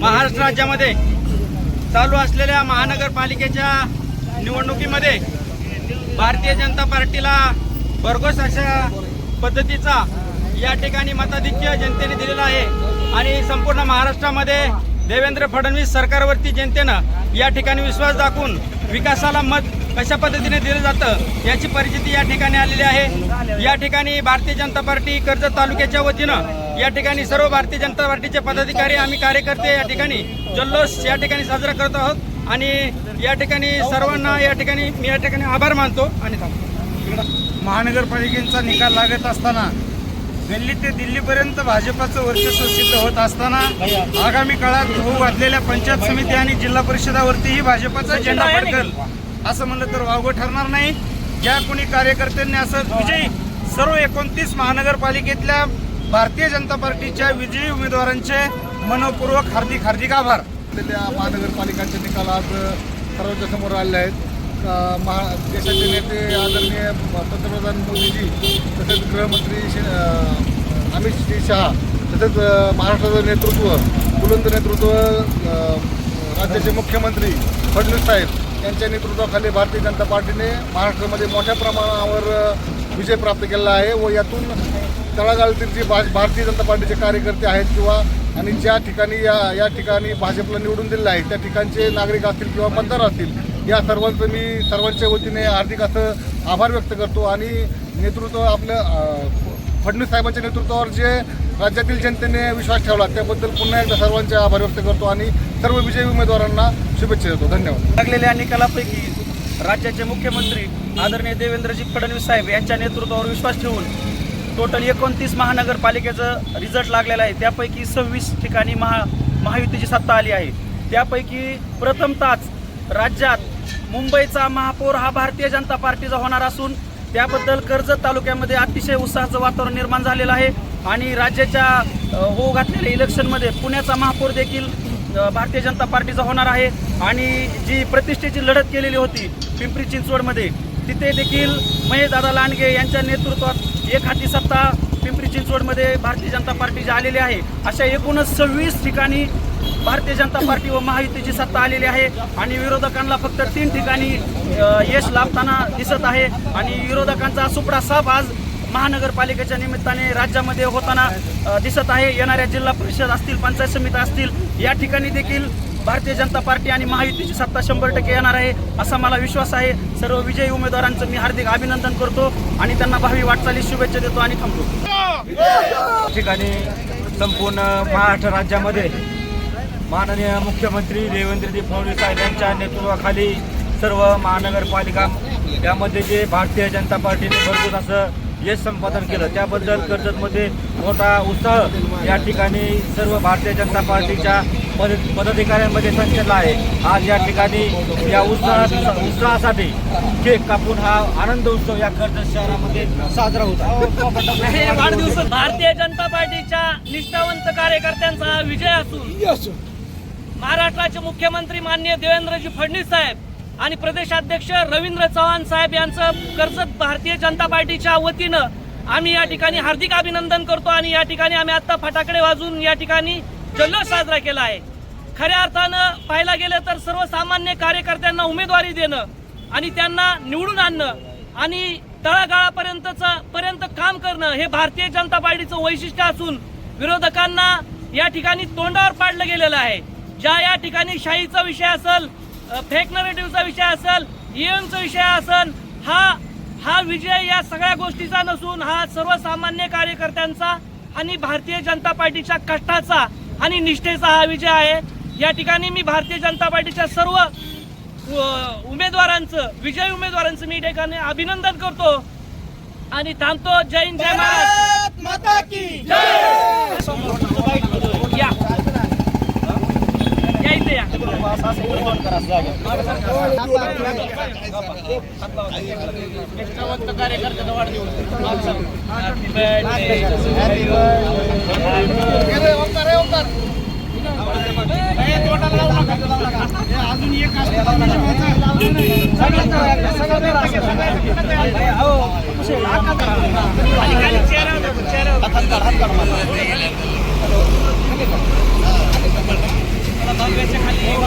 महाराष्ट्र राज्यामध्ये चालू असलेल्या महानगरपालिकेच्या निवडणुकीमध्ये भारतीय जनता पार्टीला भरघोस अशा पद्धतीचा या ठिकाणी मताधिक्य जनतेने दिलेला आहे. आणि संपूर्ण महाराष्ट्रामध्ये देवेंद्र फडणवीस सरकारवरती जनतेनं या ठिकाणी विश्वास दाखवून विकासाला मत कशा पद्धतीने दिलं जातं याची परिस्थिती या ठिकाणी आलेली आहे. या ठिकाणी भारतीय जनता पार्टी कर्जत तालुक्याच्या वतीनं या ठिकाणी सर्व भारतीय जनता पार्टीचे पदाधिकारी आम्ही कार्यकर्ते या ठिकाणी जल्लोष या ठिकाणी साजरा करत आहोत. आणि या ठिकाणी सर्वांना या ठिकाणी मी या ठिकाणी आभार मानतो आणि महानगरपालिकेचा निकाल लागत असताना दिल्ली ते दिल्लीपर्यंत भाजपाचं वर्चस्व सिद्ध होत असताना आगामी काळात होऊ घातलेल्या पंचायत समिती आणि जिल्हा परिषदावरतीही भाजपाचा झेंडा फडकल. असं म्हणलं तर वावगं ठरणार नाही. ज्या कोणी कार्यकर्त्यांनी असं विजयी सर्व एकोणतीस महानगरपालिकेतल्या भारतीय जनता पार्टीच्या विजयी उमेदवारांचे मनपूर्वक हार्दिक हार्दिक आभार. त्या महानगरपालिकांचे निकाल आज सर्वांच्या समोर आलेले आहेत. महा देशाचे नेते आदरणीय पंतप्रधान मोदीजी तसेच गृहमंत्री अमित श्री शहा तसेच महाराष्ट्राचं नेतृत्व बुलंद नेतृत्व राज्याचे मुख्यमंत्री फडणवीस साहेब यांच्या नेतृत्वाखाली भारतीय जनता पार्टीने महाराष्ट्रामध्ये मोठ्या प्रमाणावर विजय प्राप्त केलेला आहे व यातून तळागाळातील जे भा भारतीय जनता पार्टीचे कार्यकर्ते आहेत किंवा आणि ज्या ठिकाणी या या ठिकाणी भाजपला निवडून दिलेलं आहे त्या ठिकाणचे नागरिक असतील किंवा मतदार असतील या सर्वांचं मी सर्वांच्या वतीने हार्दिक असं आभार व्यक्त करतो आणि नेतृत्व आपलं फडणवीस साहेबांच्या नेतृत्वावर जे राज्यातील जनतेने विश्वास ठेवला त्याबद्दल पुन्हा एकदा सर्वांचे आभार व्यक्त करतो आणि सर्व विजयी उमेदवारांना शुभेच्छा देतो. धन्यवाद. लागलेल्या निकालापैकी राज्याचे मुख्यमंत्री आदरणीय देवेंद्रजी फडणवीस साहेब यांच्या नेतृत्वावर विश्वास ठेवून टोटल एकोणतीस महानगरपालिकेचं रिझल्ट लागलेला आहे. त्यापैकी सव्वीस ठिकाणी महा महायुतीची सत्ता आली आहे. त्यापैकी प्रथमतःच राज्यात मुंबईचा महापौर हा भारतीय जनता पार्टीचा होणार असून त्याबद्दल कर्जत तालुक्यामध्ये अतिशय उत्साहाचं वातावरण निर्माण झालेलं आहे आणि राज्याच्या होऊ घातलेल्या इलेक्शनमध्ये पुण्याचा महापौर देखील भारतीय जनता पार्टीचा होणार आहे आणि जी प्रतिष्ठेची लढत केलेली होती पिंपरी चिंचवडमध्ये तिथे देखील महेशदादा लांडगे यांच्या नेतृत्वात एक हाती सत्ता पिंपरी चिंचवडमध्ये भारतीय जनता पार्टी जे आलेली आहे अशा एकूणच सव्वीस ठिकाणी भारतीय जनता पार्टी व महायुतीची सत्ता आलेली आहे आणि विरोधकांना फक्त तीन ठिकाणी यश लाभताना दिसत आहे आणि विरोधकांचा सुपडा साप आज महानगरपालिकेच्या निमित्ताने राज्यामध्ये होताना दिसत आहे. येणाऱ्या जिल्हा परिषद असतील पंचायत समिती असतील या ठिकाणी देखील भारतीय जनता पार्टी आणि महायुतीची सत्ता शंभर टक्के येणार आहे असा मला विश्वास आहे. सर्व विजयी उमेदवारांचं मी हार्दिक अभिनंदन करतो आणि त्यांना भावी वाटचाली शुभेच्छा देतो आणि थांबतो. ठिकाणी संपूर्ण महाराष्ट्र राज्यामध्ये माननीय मुख्यमंत्री देवेंद्रजी फडणवीस साहेब यांच्या नेतृत्वाखाली सर्व महानगरपालिका यामध्ये जे भारतीय जनता पार्टीने भरपूर असं यश संपादन केलं त्याबद्दल कर्जतमध्ये मोठा उत्साह या ठिकाणी सर्व भारतीय जनता पार्टीच्या पद पदाधिकाऱ्यांमध्ये संचलला आहे. आज या ठिकाणी या उत्साहा उत्साहासाठी केक कापून हा आनंद उत्सव या कर्जत शहरामध्ये साजरा होता वाढदिवस भारतीय जनता पार्टीच्या निष्ठावंत कार्यकर्त्यांचा विजय असून महाराष्ट्राचे मुख्यमंत्री माननीय देवेंद्रजी फडणवीस साहेब आणि प्रदेशाध्यक्ष रवींद्र चव्हाण साहेब यांचं कर्जत भारतीय जनता पार्टीच्या वतीनं आम्ही या ठिकाणी हार्दिक अभिनंदन करतो आणि या ठिकाणी आम्ही आता फटाकडे वाजून या ठिकाणी जल्लोष साजरा केला आहे खऱ्या अर्थानं पाहायला गेलं तर सर्वसामान्य कार्यकर्त्यांना उमेदवारी देणं आणि त्यांना निवडून आणणं आणि तळागाळापर्यंतचं पर्यंत काम करणं हे भारतीय जनता पार्टीचं वैशिष्ट्य असून विरोधकांना या ठिकाणी तोंडावर पाडलं गेलेलं आहे. ज्या या ठिकाणी शाहीचा विषय असेल फेक नरेटिव्हचा विषय असेल ईएमचा विषय असेल हा हा विजय या सगळ्या गोष्टीचा नसून हा सर्वसामान्य कार्यकर्त्यांचा आणि भारतीय जनता पार्टीच्या कष्टाचा आणि निष्ठेचा हा विजय आहे. या ठिकाणी मी भारतीय जनता पार्टीच्या सर्व उमेदवारांचं विजयी उमेदवारांचं मी ठिकाणी अभिनंदन करतो. आणि थांबतो. जय हिंद जय महाराज या या इथे या निष्ठावंत कार्यकर्त्याचा वाढदिवस ఏం